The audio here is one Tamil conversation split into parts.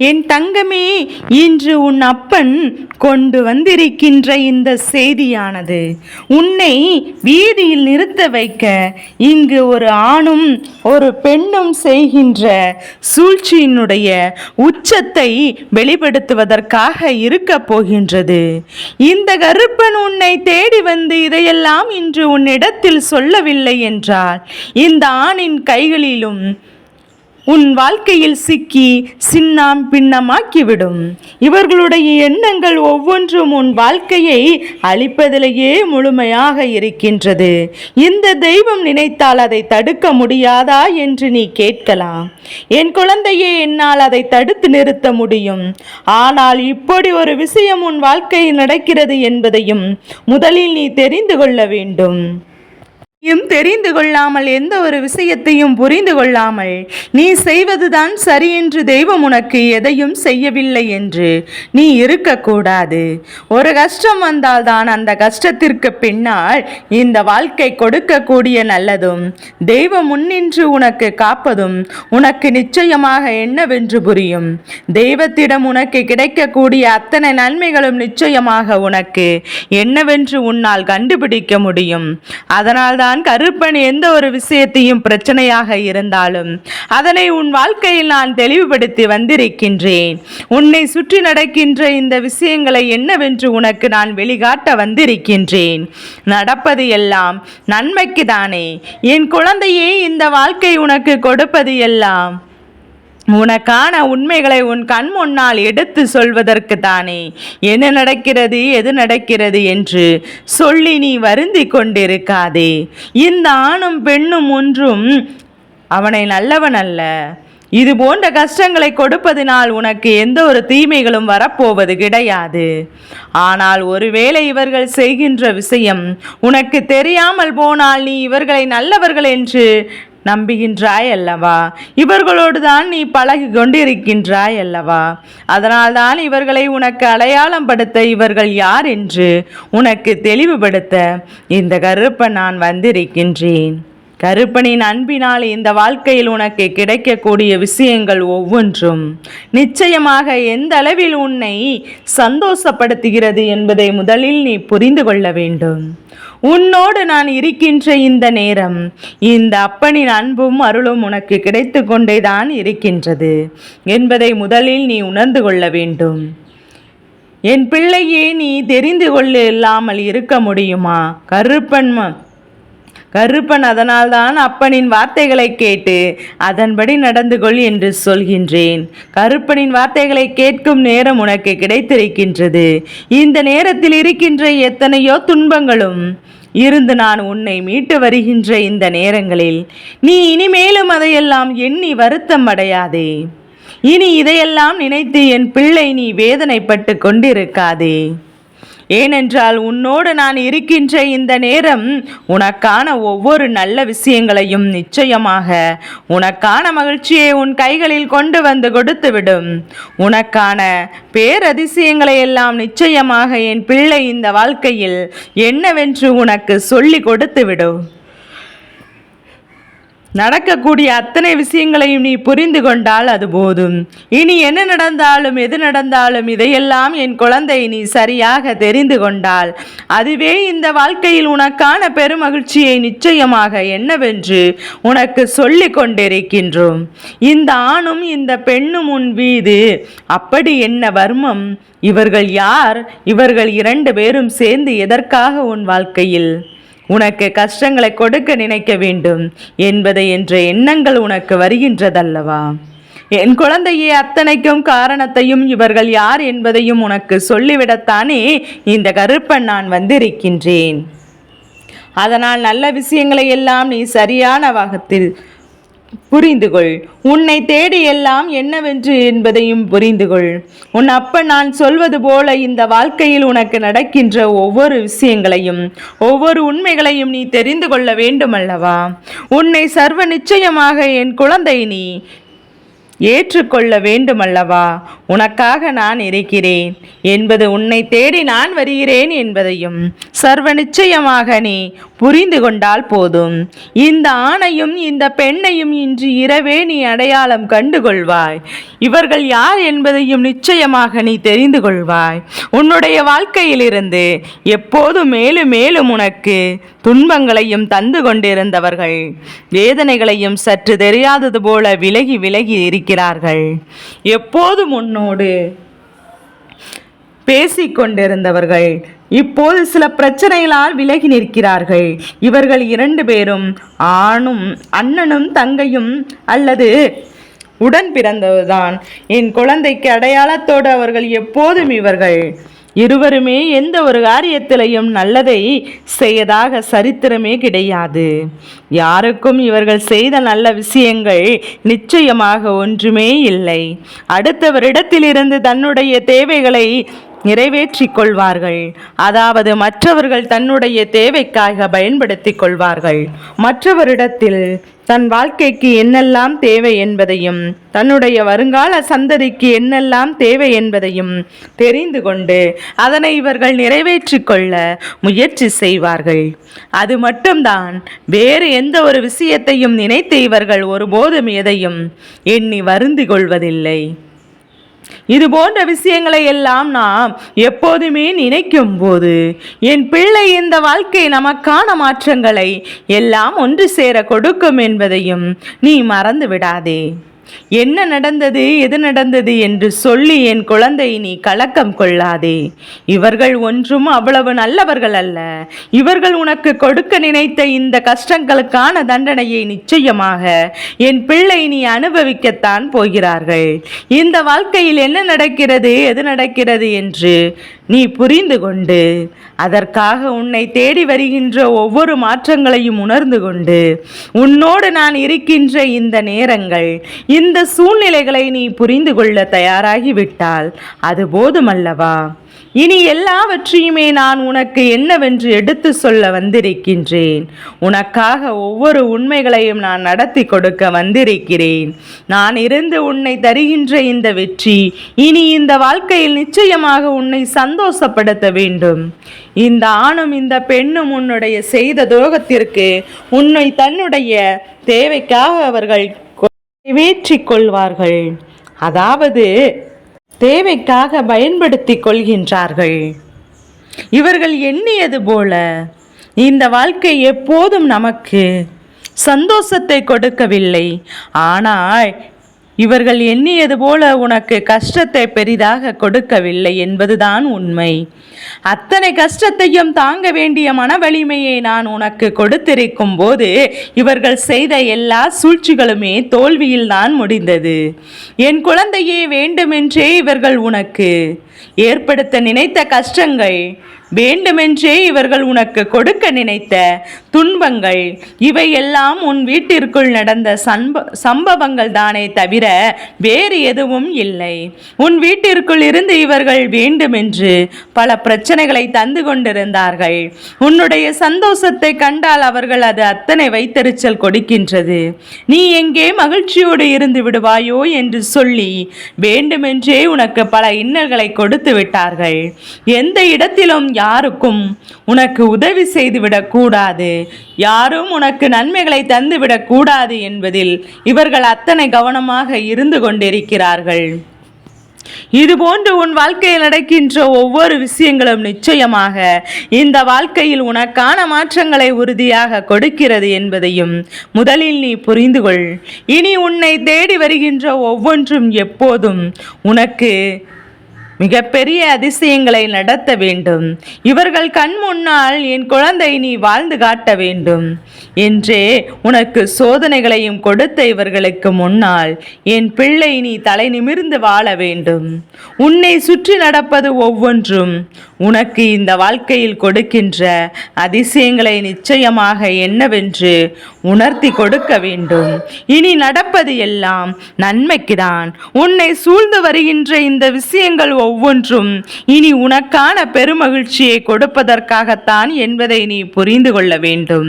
என் தங்கமே இன்று உன் அப்பன் கொண்டு வந்திருக்கின்ற இந்த செய்தியானது. உன்னை வீதியில் நிறுத்த வைக்க இங்கு ஒரு ஆணும் ஒரு பெண்ணும் செய்கின்ற சூழ்ச்சியினுடைய உச்சத்தை வெளிப்படுத்துவதற்காக இருக்க போகின்றது. இந்த கருப்பன் உன்னை தேடி வந்து இதையெல்லாம் இன்று உன்னிடத்தில் சொல்லவில்லை என்றால் இந்த ஆணின் கைகளிலும் உன் வாழ்க்கையில் சிக்கி சின்னாம் பின்னமாக்கிவிடும். இவர்களுடைய எண்ணங்கள் ஒவ்வொன்றும் உன் வாழ்க்கையை அழிப்பதிலேயே முழுமையாக இருக்கின்றது. இந்த தெய்வம் நினைத்தால் அதை தடுக்க முடியாதா என்று நீ கேட்கலாம். என் குழந்தையே என்னால் அதை தடுத்து நிறுத்த முடியும். ஆனால் இப்படி ஒரு விஷயம் உன் வாழ்க்கையில் நடக்கிறது என்பதையும் முதலில் நீ தெரிந்து கொள்ள வேண்டும். தெரிந்து கொள்ளாமல் எந்த ஒரு விஷயத்தையும் புரிந்து கொள்ளாமல் நீ செய்வதுதான் சரி என்று தெய்வம் உனக்கு எதையும் செய்யவில்லை என்று நீ இருக்கக்கூடாது. ஒரு கஷ்டம் வந்தால்தான் அந்த கஷ்டத்திற்கு பின்னால் இந்த வாழ்க்கை கொடுக்கக்கூடிய நல்லதும் தெய்வம் முன்னின்று உனக்கு காப்பதும் உனக்கு நிச்சயமாக என்னவென்று புரியும். தெய்வத்திடம் உனக்கு கிடைக்கக்கூடிய அத்தனை நன்மைகளும் நிச்சயமாக உனக்கு என்னவென்று உன்னால் கண்டுபிடிக்க முடியும். அதனால்தான் தான் கருப்பன் எந்த ஒரு விஷயத்தையும் பிரச்சனையாக இருந்தாலும் அதனை உன் வாழ்க்கையில் நான் தெளிவுபடுத்தி வந்திருக்கின்றேன். உன்னை சுற்றி நடக்கின்ற இந்த விஷயங்களை என்னவென்று உனக்கு நான் வெளிகாட்ட வந்திருக்கின்றேன். நடப்பது எல்லாம் நன்மைக்கு தானே என் குழந்தையே இந்த வாழ்க்கை உனக்கு கொடுப்பது எல்லாம் உனக்கான உண்மைகளை உன் கண் முன்னால் எடுத்து சொல்வதற்கு தானே. என்ன நடக்கிறது எது நடக்கிறது என்று சொல்லி நீ வருந்தி கொண்டிருக்காதே. இந்த ஆணும் பெண்ணும் ஒன்றும் அவனை நல்லவன் அல்ல. இது போன்ற கஷ்டங்களை கொடுப்பதினால் உனக்கு எந்த ஒரு தீமைகளும் வரப்போவது கிடையாது. ஆனால் ஒருவேளை இவர்கள் செய்கின்ற விஷயம் உனக்கு தெரியாமல் போனால் நீ இவர்களை நல்லவர்கள் என்று நம்புகின்றாய் அல்லவா இவர்களோடு தான் நீ பழகி கொண்டிருக்கின்றாய் அல்லவா அதனால்தான் இவர்களை உனக்கு அடையாளம் படுத்த இவர்கள் யார் என்று உனக்கு தெளிவுபடுத்த இந்த கருப்பன் நான் வந்திருக்கின்றேன். கருப்பனின் அன்பினால் இந்த வாழ்க்கையில் உனக்கு கிடைக்கக்கூடிய விஷயங்கள் ஒவ்வொன்றும் நிச்சயமாக எந்த அளவில் உன்னை சந்தோஷப்படுத்துகிறது என்பதை முதலில் நீ புரிந்து கொள்ள வேண்டும். உன்னோடு நான் இருக்கின்ற இந்த நேரம் இந்த அப்பனின் அன்பும் அருளும் உனக்கு கிடைத்து கொண்டேதான் இருக்கின்றது என்பதை முதலில் நீ உணர்ந்து கொள்ள வேண்டும். என் பிள்ளையே நீ தெரிந்து கொள்ள இல்லாமல் இருக்க முடியுமா? கருப்பன் கருப்பன் அதனால்தான் அப்பனின் வார்த்தைகளை கேட்டு அதன்படி நடந்து கொள் என்று சொல்கின்றேன். கருப்பனின் வார்த்தைகளை கேட்கும் நேரம் உனக்கு கிடைத்திருக்கின்றது. இந்த நேரத்தில் இருக்கின்ற எத்தனையோ துன்பங்களும் இருந்து நான் உன்னை மீட்டு வருகின்ற இந்த நேரங்களில் நீ இனிமேலும் அதையெல்லாம் எண்ணி வருத்தம் அடையாதே. இனி இதையெல்லாம் நினைத்து என் பிள்ளை நீ வேதனைப்பட்டு கொண்டிருக்காதே. ஏனென்றால் உன்னோடு நான் இருக்கின்ற இந்த நேரம் உனக்கான ஒவ்வொரு நல்ல விஷயங்களையும் நிச்சயமாக உனக்கான மகிழ்ச்சியை உன் கைகளில் கொண்டு வந்து கொடுத்துவிடும். உனக்கான பேரதிசயங்களை எல்லாம் நிச்சயமாக என் பிள்ளை இந்த வாழ்க்கையில் என்னவென்று உனக்கு சொல்லி கொடுத்துவிடும். நடக்கக்கூடிய அத்தனை விஷயங்களையும் நீ புரிந்து கொண்டால் அது போதும். இனி என்ன நடந்தாலும் எது நடந்தாலும் இதையெல்லாம் என் குழந்தை நீ சரியாக தெரிந்து கொண்டால் அதுவே இந்த வாழ்க்கையில் உனக்கான பெருமகிழ்ச்சியை நிச்சயமாக என்னவென்று உனக்கு சொல்லி கொண்டிருக்கின்றோம். இந்த ஆணும் இந்த பெண்ணும் உன் வீது அப்படி என்ன வர்மம்? இவர்கள் யார்? இவர்கள் இரண்டு பேரும் சேர்ந்து எதற்காக உன் வாழ்க்கையில்? உனக்கு கஷ்டங்களை கொடுக்க நினைக்க வேண்டும் என்பதை என்ற எண்ணங்கள் உனக்கு வருகின்றதல்லவா? என் குழந்தையே அத்தனைக்கும் காரணத்தையும் இவர்கள் யார் என்பதையும் உனக்கு சொல்லிவிடத்தானே இந்த கருப்பன் நான் வந்திருக்கின்றேன். அதனால் நல்ல விஷயங்களை எல்லாம் நீ சரியான வகத்தில் புரிந்து கொள் உன்னை தேடி எல்லாம் என்னவென்று என்பதையும் புரிந்து கொள் உன் அப்ப நான் சொல்வது போல இந்த வாழ்க்கையில் உனக்கு நடக்கின்ற ஒவ்வொரு விஷயங்களையும் ஒவ்வொரு உண்மைகளையும் நீ தெரிந்து கொள்ள வேண்டும் அல்லவா உன்னை சர்வ நிச்சயமாக என் குழந்தை நீ. ஏற்றுக்கொள்ள வேண்டுமல்லவா? உனக்காக நான் இருக்கிறேன். என்பது உன்னை தேடி நான் வருகிறேன் என்பதையும் சர்வ நிச்சயமாக நீ புரிந்து கொண்டால் போதும். இந்த ஆணையும் இந்த பெண்ணையும் இன்று இரவே நீ அடையாளம் கண்டுகொள்வாய். இவர்கள் யார் என்பதையும் நிச்சயமாக நீ தெரிந்து கொள்வாய். உன்னுடைய வாழ்க்கையிலிருந்து எப்போதும் மேலும் மேலும் உனக்கு துன்பங்களையும் தந்து கொண்டிருந்தவர்கள். வேதனைகளையும் சற்று தெரியாதது போல விலகி விலகி இருக்கிறார்கள். எப்போதும் உன்னோடு பேசிக் கொண்டிருந்தவர்கள். இப்போது சில பிரச்சனைகளால் விலகி நிற்கிறார்கள். இவர்கள் இரண்டு பேரும் ஆணும் அண்ணனும் தங்கையும் அல்லது உடன் பிறந்ததுதான். என் குழந்தைக்கு அடையாளத்தோடு அவர்கள் எப்போதும் இவர்கள் இருவருமே எந்த ஒரு காரியத்திலையும் நல்லதை செய்யதாக சரித்திரமே கிடையாது. யாருக்கும் இவர்கள் செய்த நல்ல விஷயங்கள் நிச்சயமாக ஒன்றுமே இல்லை. அடுத்தவரிடத்திலிருந்து தன்னுடைய தேவைகளை நிறைவேற்றிக் கொள்வார்கள். அதாவது மற்றவர்கள் தன்னுடைய தேவைக்காக பயன்படுத்திக் கொள்வார்கள். மற்றவரிடத்தில் தன் வாழ்க்கைக்கு என்னெல்லாம் தேவை என்பதையும் தன்னுடைய வருங்கால சந்ததிக்கு என்னெல்லாம் தேவை என்பதையும் தெரிந்து கொண்டு அதனை இவர்கள் நிறைவேற்றி கொள்ள முயற்சி செய்வார்கள். அது மட்டும்தான் வேறு எந்த ஒரு விஷயத்தையும் நினைத்து இவர்கள் ஒருபோதும் எதையும் எண்ணி வருந்தி கொள்வதில்லை. இது போன்ற விஷயங்களை எல்லாம் நாம் எப்போதுமே நினைக்கும் போது என் பிள்ளை இந்த வாழ்க்கை நமக்கான மாற்றங்களை எல்லாம் ஒன்று சேர கொடுக்கும் என்பதையும் நீ மறந்து விடாதே. என்ன நடந்தது எது நடந்தது என்று சொல்லி என் குழந்தை நீ கலக்கம் கொள்ளாதே. இவர்கள் ஒன்றும் அவ்வளவு நல்லவர்கள் அல்ல. இவர்கள் உனக்கு கொடுக்க நினைத்த இந்த கஷ்டங்களுக்கான தண்டனையை நிச்சயமாக என் பிள்ளை நீ அனுபவிக்கத்தான் போகிறார்கள். இந்த வாழ்க்கையில் என்ன நடக்கிறது எது நடக்கிறது என்று நீ புரிந்து கொண்டு அதற்காக உன்னை தேடி வருகின்ற ஒவ்வொரு மாற்றங்களையும் உணர்ந்து கொண்டு உன்னோடு நான் இருக்கின்ற இந்த நேரங்கள் இந்த சூழ்நிலைகளை நீ புரிந்து கொள்ள தயாராகிவிட்டால் அது போதுமல்லவா? இனி எல்லாவற்றையுமே நான் உனக்கு என்னவென்று எடுத்து சொல்ல வந்திருக்கின்றேன். உனக்காக ஒவ்வொரு உண்மைகளையும் நான் நடத்தி கொடுக்க வந்திருக்கிறேன். நான் இருந்து உன்னை தருகின்ற இந்த வெற்றி இனி இந்த வாழ்க்கையில் நிச்சயமாக உன்னை சந்தோஷப்படுத்த வேண்டும். இந்த ஆணும் இந்த பெண்ணும் உன்னுடைய செய்த துரோகத்திற்கு உன்னை தன்னுடைய தேவைக்காக அவர்கள் நிறைவேற்றிக் கொள்வார்கள் அதாவது தேவைக்காக பயன்படுத்திக் கொள்கின்றார்கள். இவர்கள் எண்ணியது போல இந்த வாழ்க்கை எப்போதும் நமக்கு சந்தோஷத்தை கொடுக்கவில்லை. ஆனால் இவர்கள் எண்ணியது போல உனக்கு கஷ்டத்தை பெரிதாக கொடுக்கவில்லை என்பதுதான் உண்மை. அத்தனை கஷ்டத்தையும் தாங்க வேண்டிய மன வலிமையை நான் உனக்கு கொடுத்திருக்கும் போது இவர்கள் செய்த எல்லா சூழ்ச்சிகளுமே தோல்வியில் தான் முடிந்தது. என் குழந்தையே வேண்டுமென்றே இவர்கள் உனக்கு ஏற்படுத்த நினைத்த கஷ்டங்கள் வேண்டுமென்றே இவர்கள் உனக்கு கொடுக்க நினைத்த துன்பங்கள் இவையெல்லாம் உன் வீட்டிற்குள் நடந்த சம்ப சம்பவங்கள் தானே தவிர வேறு எதுவும் இல்லை. உன் வீட்டிற்குள் இருந்து இவர்கள் வேண்டுமென்று பல பிரச்சனைகளை தந்து கொண்டிருந்தார்கள். உன்னுடைய சந்தோஷத்தை கண்டால் அவர்கள் அது அத்தனை வைத்தறிச்சல் கொடுக்கின்றது. நீ எங்கே மகிழ்ச்சியோடு இருந்து விடுவாயோ என்று சொல்லி வேண்டுமென்றே உனக்கு பல இன்னல்களை கொடுத்து விட்டார்கள். எந்த இடத்திலும் யாருக்கும் உனக்கு உதவி செய்துவிடக் கூடாது. யாரும் உனக்கு நன்மைகளை தந்துவிடக் கூடாது என்பதில் இவர்கள் அத்தனை கவனமாக இருந்து கொண்டிருக்கிறார்கள். இதுபோன்று உன் வாழ்க்கையில் நடக்கின்ற ஒவ்வொரு விஷயங்களும் நிச்சயமாக இந்த வாழ்க்கையில் உனக்கான மாற்றங்களை உறுதியாக கொடுக்கிறது என்பதையும் முதலில் நீ புரிந்து கொள். இனி உன்னை தேடி வருகின்ற ஒவ்வொன்றும் எப்போதும் உனக்கு மிகப்பெரிய அதிசயங்களை நடத்த வேண்டும். இவர்கள் கண் முன்னால் என் குழந்தை நீ வாழ்ந்து காட்ட வேண்டும். என்றே உனக்கு சோதனைகளையும் கொடுத்த இவர்களுக்கு முன்னால் என் பிள்ளை நீ தலை நிமிர்ந்து வாழ வேண்டும். உன்னை சுற்றி நடப்பது ஒவ்வொன்றும். உனக்கு இந்த வாழ்க்கையில் கொடுக்கின்ற அதிசயங்களை நிச்சயமாக என்னவென்று உணர்த்தி கொடுக்க வேண்டும். இனி நடப்பது எல்லாம் நன்மைக்குதான். உன்னை சூழ்ந்து வருகின்ற இந்த விஷயங்கள் ஒவ்வொன்றும் இனி உனக்கான பெருமகிழ்ச்சியை கொடுப்பதற்காகத்தான் என்பதை நீ புரிந்து கொள்ள வேண்டும்.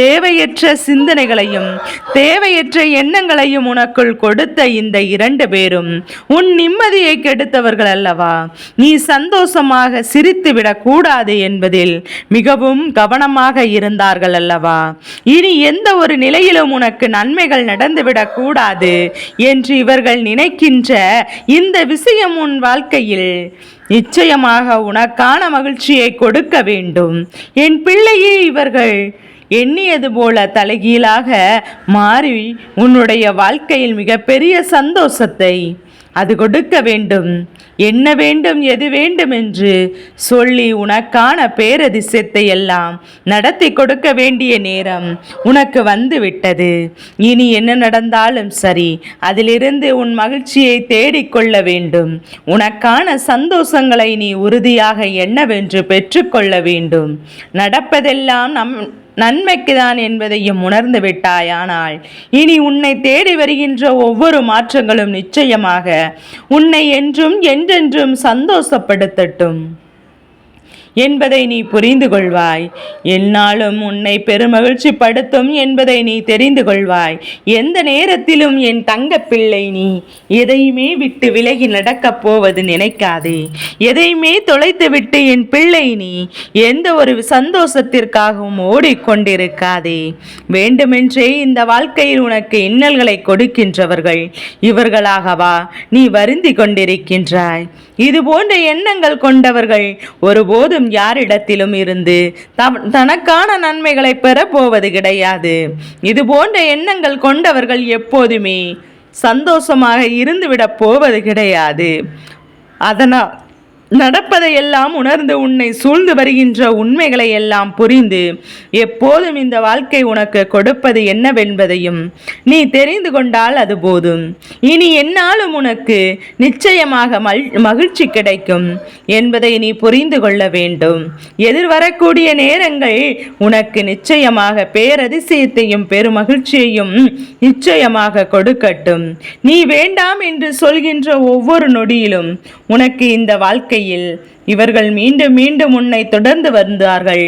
தேவையற்ற சிந்தனைகளையும் தேவையற்ற எண்ணங்களையும் உனக்குள் கொடுத்த இந்த இரண்டு பேரும் உன் நிம்மதியை கெடுத்தவர்கள் அல்லவா? நீ சந்தோஷமாக சிரித்துவிடக்கூடாது என்பதில் மிகவும் கவனமாக இருந்தார்கள் அல்லவா? இனி எந்த ஒரு நிலையிலும் உனக்கு நன்மைகள் நடந்துவிடக்கூடாது என்று இவர்கள் நினைக்கின்ற இந்த விஷயம் உன் வாழ்க்கையில் நிச்சயமாக உனக்கான மகிழ்ச்சியை கொடுக்க வேண்டும். என் பிள்ளையே இவர்கள் எண்ணியது போல தலைகீழாக மாறி உன்னுடைய வாழ்க்கையில் மிகப்பெரிய சந்தோஷத்தை அது கொடுக்க வேண்டும். என்ன வேண்டும் எது வேண்டும் என்று சொல்லி உனக்கான பேரதிசயத்தை எல்லாம் நடத்தி கொடுக்க வேண்டிய நேரம் உனக்கு வந்து விட்டது இனி என்ன நடந்தாலும் சரி அதிலிருந்து உன் மகிழ்ச்சியை தேடிக்கொள்ள வேண்டும். உனக்கான சந்தோஷங்களை நீ உறுதியாக என்னவென்று பெற்றுக்கொள்ள வேண்டும். நடப்பதெல்லாம் நம் நன்மைக்குதான் என்பதையும் உணர்ந்து விட்டாயானால் இனி உன்னை தேடி வருகின்ற ஒவ்வொரு மாற்றங்களும் நிச்சயமாக உன்னை என்றும் என்றென்றும் சந்தோஷப்படுத்தட்டும். என்பதை நீ புரிந்து கொள்வாய். என்னாலும் உன்னை பெருமகிழ்ச்சி படுத்தும் என்பதை நீ தெரிந்து கொள்வாய். எந்த நேரத்திலும் என் தங்க பிள்ளை நீ எதையுமே விட்டு விலகி நடக்கப் போவது நினைக்காதே. எதையுமே தொலைத்து விட்டு என் பிள்ளை நீ எந்த ஒரு சந்தோஷத்திற்காகவும் ஓடிக்கொண்டிருக்காதே. வேண்டுமென்றே இந்த வாழ்க்கையில் உனக்கு இன்னல்களை கொடுக்கின்றவர்கள் இவர்களாகவா நீ வருந்தி கொண்டிருக்கின்றாய். இது போன்ற எண்ணங்கள் கொண்டவர்கள் ஒருபோதும் யாரிடத்திலும் இருந்து தம்- தனக்கான நன்மைகளை பெற போவது கிடையாது. இது போன்ற எண்ணங்கள் கொண்டவர்கள் எப்போதுமே சந்தோஷமாக இருந்துவிடப் போவது கிடையாது. அதனால் நடப்பதையெல்லாம் உணர்ந்து உன்னை சூழ்ந்து வருகின்ற உண்மைகளை எல்லாம் புரிந்து எப்போதும் இந்த வாழ்க்கை உனக்கு கொடுப்பது என்னவென்பதையும் நீ தெரிந்து கொண்டால் அது போதும். இனி என்னாலும் உனக்கு நிச்சயமாக மல் மகிழ்ச்சி கிடைக்கும் என்பதை நீ புரிந்து கொள்ள வேண்டும். எதிர்வரக்கூடிய நேரங்கள் உனக்கு நிச்சயமாக பேரதிசயத்தையும் பெருமகிழ்ச்சியையும் நிச்சயமாக கொடுக்கட்டும். நீ வேண்டாம் என்று சொல்கின்ற ஒவ்வொரு நொடியிலும் உனக்கு இந்த வாழ்க்கை வாழ்க்கையில் இவர்கள் மீண்டும் மீண்டும் உன்னை தொடர்ந்து வந்தார்கள்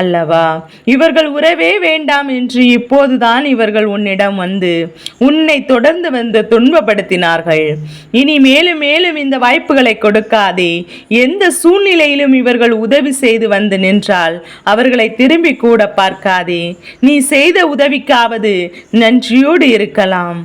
அல்லவா? இவர்கள் உறவே வேண்டாம் என்று இப்போதுதான் இவர்கள் உன்னிடம் வந்து உன்னை தொடர்ந்து வந்து துன்பப்படுத்தினார்கள். இனி மேலும் மேலும் இந்த வாய்ப்புகளை கொடுக்காதே. எந்த சூழ்நிலையிலும் இவர்கள் உதவி செய்து வந்து நின்றால் அவர்களை திரும்பி கூட பார்க்காதே. நீ செய்த உதவிக்காவது நன்றியோடு இருக்கலாம்.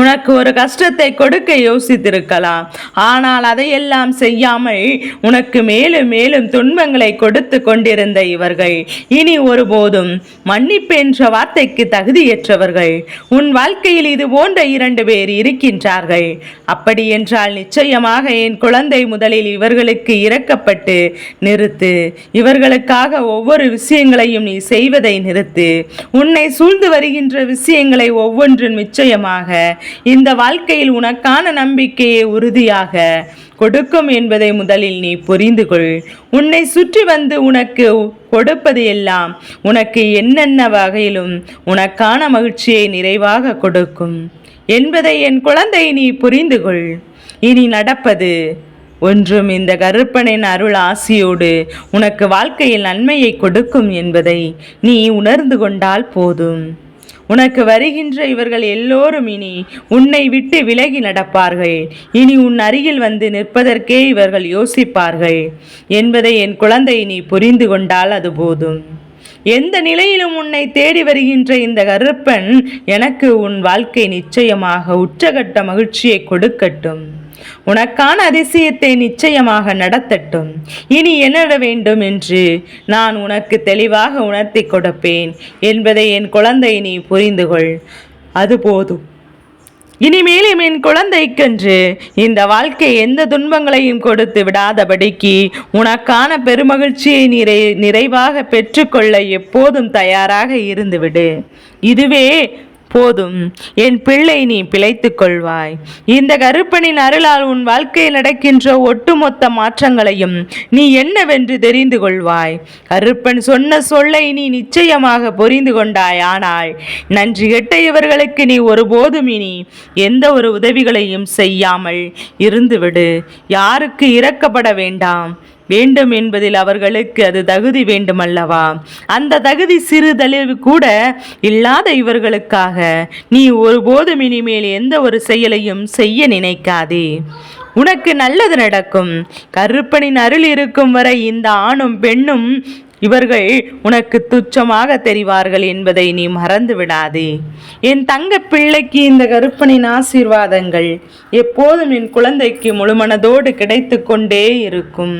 உனக்கு ஒரு கஷ்டத்தை கொடுக்க யோசித்திருக்கலாம். ஆனால் அதையெல்லாம் செய்யாமல் உனக்கு மேலும் மேலும் துன்பங்களை கொடுத்து கொண்டிருந்த இவர்கள். இனி ஒருபோதும் மன்னிப்பு என்ற வார்த்தைக்கு தகுதியற்றவர்கள். உன் வாழ்க்கையில் இது போன்ற இரண்டு பேர் இருக்கின்றார்கள். அப்படி என்றால் நிச்சயமாக என் குழந்தை முதலில் இவர்களுக்கு இறக்கப்பட்டு நிறுத்து. இவர்களுக்காக ஒவ்வொரு விஷயங்களையும் நீ செய்வதை நிறுத்து. உன்னை சூழ்ந்து வருகின்ற விஷயங்களை ஒவ்வொன்றும் நிச்சயமாக இந்த வாழ்க்கையில் உனக்கான நம்பிக்கையை உறுதியாக கொடுக்கும் என்பதை முதலில் நீ புரிந்து கொள். உன்னை சுற்றி வந்து உனக்கு கொடுப்பது எல்லாம் உனக்கு என்னென்ன வகையிலும் உனக்கான மகிழ்ச்சியை நிறைவாக கொடுக்கும் என்பதை என் குழந்தை நீ புரிந்து கொள். இனி நடப்பது ஒன்றும் இந்த கருப்பனின் அருள் ஆசியோடு உனக்கு வாழ்க்கையில் நன்மையை கொடுக்கும் என்பதை நீ உணர்ந்து கொண்டால் போதும். உனக்கு வருகின்ற இவர்கள் எல்லோரும் இனி உன்னை விட்டு விலகி நடப்பார்கள். இனி உன் அருகில் வந்து நிற்பதற்கே இவர்கள் யோசிப்பார்கள். என்பதை என் குழந்தை நீ புரிந்து கொண்டால் அது போதும். எந்த நிலையிலும் உன்னை தேடி வருகின்ற இந்த கருப்பன் எனக்கு உன் வாழ்க்கை நிச்சயமாக உச்சகட்ட மகிழ்ச்சியை கொடுக்கட்டும். உனக்கான அதிசயத்தை நிச்சயமாக நடத்தட்டும். இனி என்ன வேண்டும் என்று நான் உனக்கு தெளிவாக உணர்த்தி கொடுப்பேன் என்பதை என் குழந்தை நீ புரிந்து கொள். அது போதும். இனிமேலும் என் குழந்தைக்கென்று இந்த வாழ்க்கை எந்த துன்பங்களையும் கொடுத்து விடாதபடிக்கு உனக்கான பெருமகிழ்ச்சியை நிறை நிறைவாக பெற்றுக்கொள்ள எப்போதும் தயாராக இருந்துவிடு. இதுவே போதும். என் பிள்ளை நீ பிழைத்துக் கொள்வாய். இந்த கருப்பனின் அருளால் உன் வாழ்க்கையில் நடக்கின்ற ஒட்டுமொத்த மாற்றங்களையும் நீ என்னவென்று தெரிந்து கொள்வாய். கருப்பன் சொன்ன சொல்லை நீ நிச்சயமாக புரிந்து கொண்டாய். ஆனால் நன்றி கெட்ட இவர்களுக்கு நீ ஒருபோதும் இனி எந்த ஒரு உதவிகளையும் செய்யாமல் இருந்துவிடு. யாருக்கு இறக்கப்பட வேண்டாம். வேண்டும் என்பதில் அவர்களுக்கு அது தகுதி வேண்டுமல்லவா? அந்த தகுதி சிறிதளவு கூட இல்லாத இவர்களுக்காக நீ ஒருபோதும் இனிமேல் எந்த ஒரு செயலையும் செய்ய நினைக்காதே. உனக்கு நல்லது நடக்கும். கருப்பனின் அருள் இருக்கும் வரை இந்த ஆணும் பெண்ணும் இவர்கள் உனக்கு துச்சமாக தெரிவார்கள் என்பதை நீ மறந்து விடாதே என் தங்க பிள்ளைக்கு இந்த கருப்பனின் ஆசீர்வாதங்கள் எப்போதும் என் குழந்தைக்கு முழுமனதோடு கிடைத்து கொண்டே இருக்கும்.